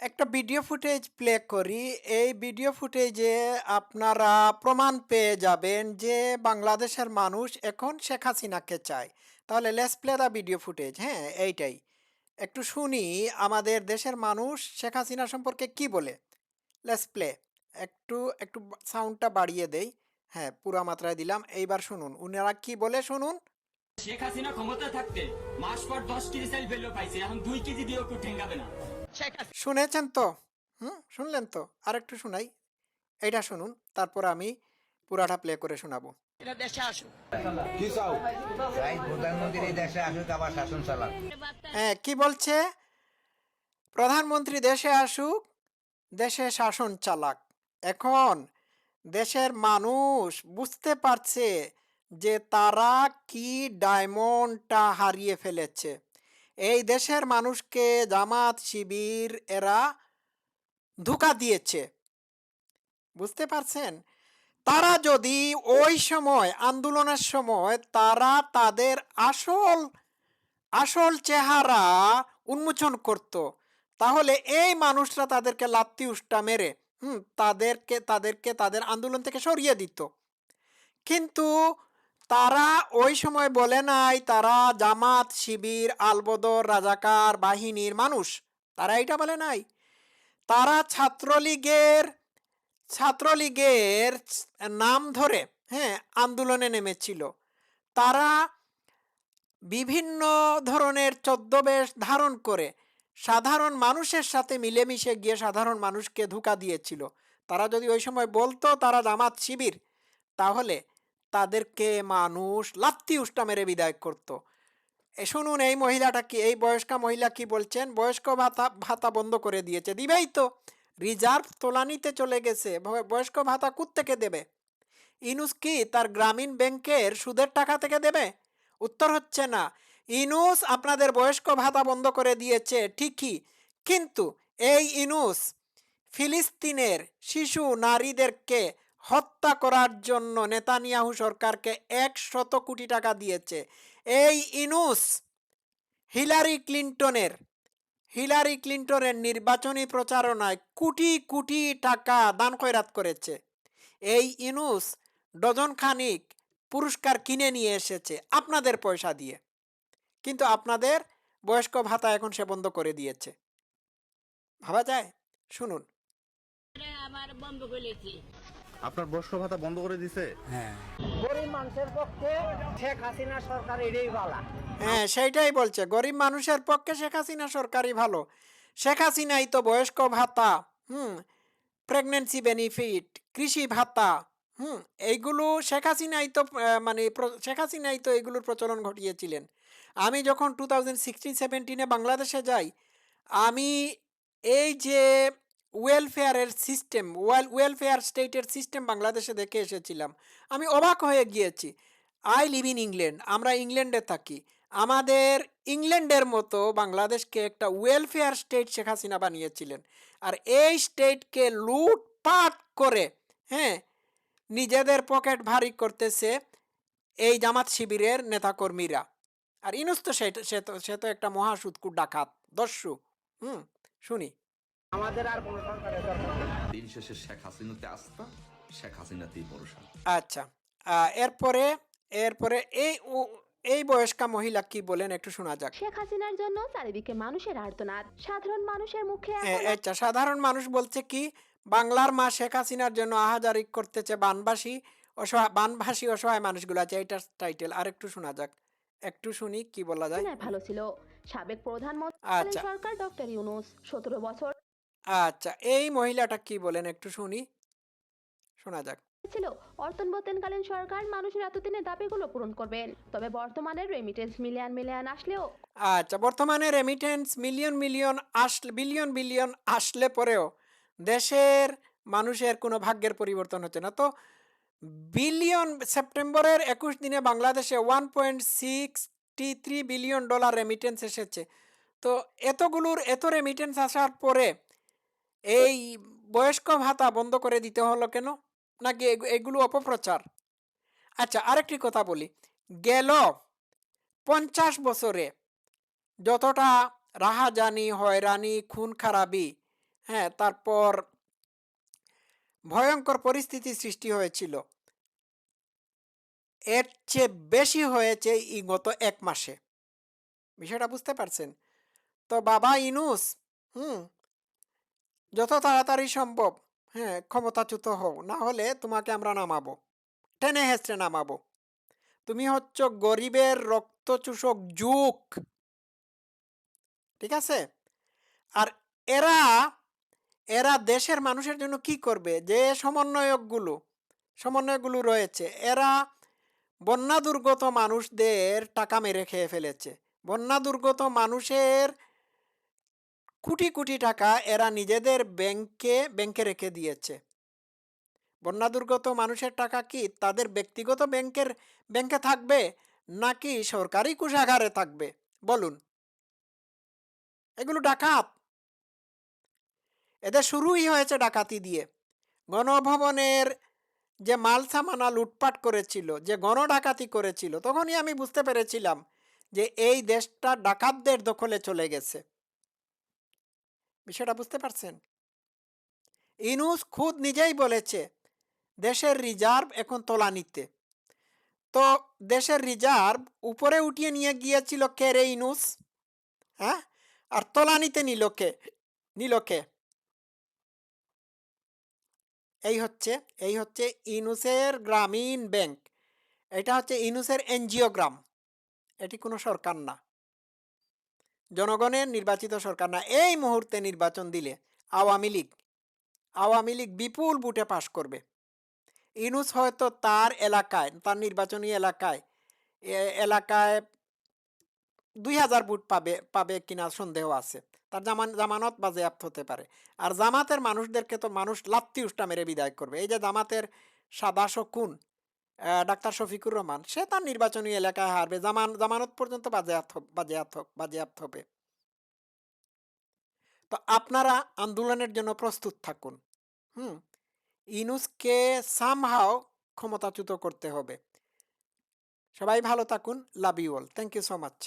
একটা video footage play করি। এই ভিডিও ফুটেজে আপনারা প্রমাণ পেয়ে যাবেন যে বাংলাদেশের মানুষ এখন শেখ হাসিনাকে চায়। তাহলে let's play the video footage হ্যাঁ, এইটাই। একটু শুনি আমাদের দেশের মানুষ শেখ হাসিনা সম্পর্কে কি বলে। Let's play. একটু, একটু সাউন্ডটা বাড়িয়ে দেই। হ্যাঁ, পুরা মাত্রায় দিলাম। এইবার শুনুন। উনারা কি বলে শুনুন। শেখ হাসিনা ক্ষমতা থাকতে মাস পর দশ কেজি চাল পাইছে এখন দুই কেজি দিয়েও কেউ ঠেঙ্গাবে না শুনেছেন তো? হুম, শুনলেন তো? আর একটু শুনাই। এটা শুনুন। তারপর আমি পুরাটা প্লে করে শোনাবো। কি চাও চাই প্রধানমন্ত্রী এই দেশে আসুক আবার শাসন চালাক হ্যাঁ, কি বলছে? প্রধানমন্ত্রী দেশে আসুক, দেশে শাসন চালাক। এখন দেশের মানুষ বুঝতে পারছে যে তারা কি ডায়মন্ডটা হারিয়ে ফেলেছে। এই দেশের মানুষকে জামাত, শিবির এরা ধোকা দিয়েছে। বুঝতে পারছেন? তারা যদি ওই সময়, আন্দোলনের সময় তারা তাদের আসল আসল চেহারা উন্মোচন করত, তাহলে এই মানুষরা তাদেরকে লাত্তি উষ্টা মেরে, হুম, তাদেরকে তাদেরকে তাদের আন্দোলন থেকে সরিয়ে দিত কিন্তু তারা ওই সময় বলে নাই, তারা জামাত, শিবির, আলবদর, রাজাকার, বাহিনীর মানুষ। তারা এটা বলে নাই। তারা ছাত্রলীগের ছাত্রলীগের নাম ধরে হ্যাঁ আন্দোলনে নেমেছিল। তারা বিভিন্ন ধরনের ছদ্মবেশ ধারণ করে সাধারণ মানুষের সাথে মিলেমিশে গিয়ে সাধারণ মানুষকে ধোঁকা দিয়েছিল। তারা যদি ওই সময় বলতো তারা জামাত, শিবির, তাহলে তাদেরকে মানুষ লাত্তি উষ্টা মেরে বিদায় করত। শুনুন, এই মহিলাটা কি, এই বয়স্কা মহিলা কি বলছেন? বয়স্ক ভাতা ভাতা বন্ধ করে দিয়েছে। দিবেই তো, রিজার্ভ তোলানিতে চলে গেছে। বয়স্ক ভাতা থেকে দেবে? ইনুস কি তার গ্রামীণ ব্যাংকের সুদের টাকা থেকে দেবে? উত্তর হচ্ছে না। ইনুস আপনাদের বয়স্ক ভাতা বন্ধ করে দিয়েছে, ঠিকই। কিন্তু এই ইনুস ফিলিস্তিনের শিশু নারীদেরকে হত্যা করার জন্য নেতানিয়াহু সরকারকে একশত কোটি টাকা দিয়েছে। এই ইনুস হিলারি ক্লিন্টনের হিলারি ক্লিন্টনের নির্বাচনী প্রচারণায় কোটি কোটি টাকা দান খয়রাত করেছে। এই ইনুস ডজন খানিক পুরস্কার কিনে নিয়ে এসেছে আপনাদের পয়সা দিয়ে। কিন্তু আপনাদের বয়স্ক ভাতা এখন সে বন্ধ করে দিয়েছে। ভাবা যায়? শুনুন। আমার বন্ধ করেছি আপনার বর্ষ ভাতা বন্ধ করে দিছে? গরিব মানুষের পক্ষে শেখ হাসিনা সরকার এটাই বালা। হ্যাঁ সেইটাই বলছে। গরিব মানুষের পক্ষে শেখ হাসিনা সরকারই ভালো। শেখ হাসিনাই তো বয়স্ক ভাতা হুম প্রেগনেন্সি বেনিফিট কৃষি ভাতা হুম এইগুলো শেখ হাসিনাই তো মানে প্র- শেখ হাসিনাই তো এগুলোর প্রচলন ঘটিয়েছিলেন। আমি যখন টু থাউজেন্ড সিক্সটিন সেভেন্টিনে বাংলাদেশে যাই আমি এই যে ওয়েলফেয়ারের সিস্টেম ওয়েল ওয়েলফেয়ার স্টেটের সিস্টেম বাংলাদেশে দেখে এসেছিলাম। আমি অবাক হয়ে গিয়েছি। আই লিভ ইন ইংল্যান্ড আমরা ইংল্যান্ডে থাকি। আমাদের ইংল্যান্ডের মতো বাংলাদেশকে একটা ওয়েলফেয়ার স্টেট শেখ হাসিনা বানিয়েছিলেন। আর এই স্টেটকে লুটপাট করে হ্যাঁ নিজেদের পকেট ভারী করতেছে এই জামাত শিবিরের নেতাকর্মীরা। আর ইনুস তো সে তো সে তো একটা মহাসুৎকুর ডাকাত, দস্যু, হুম, শুনি। আমাদের আর কোনো সরকারের দরকার দিন শেষে শেখ হাসিনাতে আস্থা শেখ হাসিনাতেই ভরসা। আচ্ছা এরপরে এরপরে এই এই বয়স্কা মহিলা কি বলেন একটু শোনা যাক। শেখ হাসিনার জন্য চারিদিকে মানুষের আর্তনাদ। সাধারণ মানুষের মুখে আচ্ছা সাধারণ মানুষ বলছে কি বাংলার মা শেখ হাসিনার জন্য আহাজারি করতেছে বানবাসী অসহায় বানভাসী অসহায় মানুষগুলো। আছে এইটার টাইটেল আর একটু শোনা যাক। একটু শুনি কি বলা যায়? ভালো ছিল। সাবেক প্রধানমন্ত্রী আচ্ছা। সরকার ডক্টর ইউনুস সতেরো বছর আচ্ছা এই মহিলাটা কি বলেন একটু শুনি। শোনা যাক। ছিল অর্তনবর্তনকালীন সরকার মানুষের এতদিনের দাবিগুলো পূরণ করবেন তবে বর্তমানে রেমিটেন্স মিলিয়ন মিলিয়ন আসলেও আচ্ছা বর্তমানে রেমিটেন্স মিলিয়ন মিলিয়ন আসলে বিলিয়ন বিলিয়ন আসলে পরেও দেশের মানুষের কোনো ভাগ্যের পরিবর্তন হচ্ছে না। তো বিলিয়ন সেপ্টেম্বরের একুশ দিনে বাংলাদেশে one point sixty three billion dollar remittance এসেছে। তো এতগুলোর এত রেমিটেন্স আসার পরে এই বয়স্ক ভাতা বন্ধ করে দিতে হলো কেন? নাকি এগু- এগুলো অপপ্রচার? আচ্ছা আরেকটি কথা বলি। গেল পঞ্চাশ বছরে যতটা রাহাজানি, হয়রানি, খুন খারাপি হ্যাঁ তারপর ভয়ঙ্কর পরিস্থিতি সৃষ্টি হয়েছিল। এর চেয়ে বেশি হয়েছে এই গত এক মাসে। বিষয়টা বুঝতে পারছেন? তো বাবা ইনুস, হুম যত তাড়াতাড়ি সম্ভব হ্যাঁ ক্ষমতাচ্যুত হও। না হলে তোমাকে আমরা নামাবো। টেনে হেসড়ে নামাবো। তুমি হচ্ছ গরিবের রক্তচূষক যুগ। ঠিক আছে? আর এরা এরা দেশের মানুষের জন্য কি করবে? যে সমন্বয়কগুলো সমন্বয়কগুলো রয়েছে, এরা বন্যা দুর্গত মানুষদের টাকা মেরে খেয়ে ফেলেছে। বন্যা দুর্গত মানুষের কোটি কোটি টাকা এরা নিজেদের ব্যাংকে ব্যাংকে রেখে দিয়েছে। বন্যা দুর্গত মানুষের টাকা কি তাদের ব্যক্তিগত ব্যাংকের ব্যাংকে থাকবে নাকি সরকারি কোষাগারে থাকবে? বলুন। এগুলো ডাকাত। এদের শুরুই হয়েছে ডাকাতি দিয়ে। গণভবনের যে মাল সামানা লুটপাট করেছিল, যে গণ ডাকাতি করেছিল, তখনই আমি বুঝতে পেরেছিলাম যে এই দেশটা ডাকাতদের দখলে চলে গেছে। বিষয়টা বুঝতে পারছেন? ইনুস খুদ নিজেই বলেছে, দেশের রিজার্ভ এখন তোলানিতে তো দেশের রিজার্ভ উপরে উঠিয়ে নিয়ে গিয়েছিল কে রে ইনুস? হ্যাঁ? আর তোলানিতে নিল কে? নিল কে? এই হচ্ছে এই হচ্ছে ইনুসের গ্রামীণ ব্যাংক। এটা হচ্ছে ইনুসের এনজিও গ্রাম এটি কোনো সরকার না। জনগণের নির্বাচিত সরকার না, এই মুহূর্তে নির্বাচন দিলে আওয়ামী লীগ আওয়ামী লীগ বিপুল বুটে পাশ করবে। ইনুস হয়তো তার এলাকায়, তার নির্বাচনী এলাকায় এলাকায় দুই হাজার বুট পাবে পাবে কিনা সন্দেহ আছে। তার জামান, জামানত বাজেয়াপ্ত হতে পারে। আর জামাতের মানুষদেরকে তো মানুষ লাত্তি উষ্টা মেরে বিদায় করবে। এই যে জামাতের সাদা শকুন ডাক্তার শফিকুর রহমান, সে তার নির্বাচনী এলাকায় হারবে। জামান জামানত পর্যন্ত বাজেয়াত হবে। তো আপনারা আন্দোলনের জন্য প্রস্তুত থাকুন। হুম? ইনুসকে সামহাও ক্ষমতাচ্যুত করতে হবে। সবাই ভালো থাকুন। Love you all thank you so much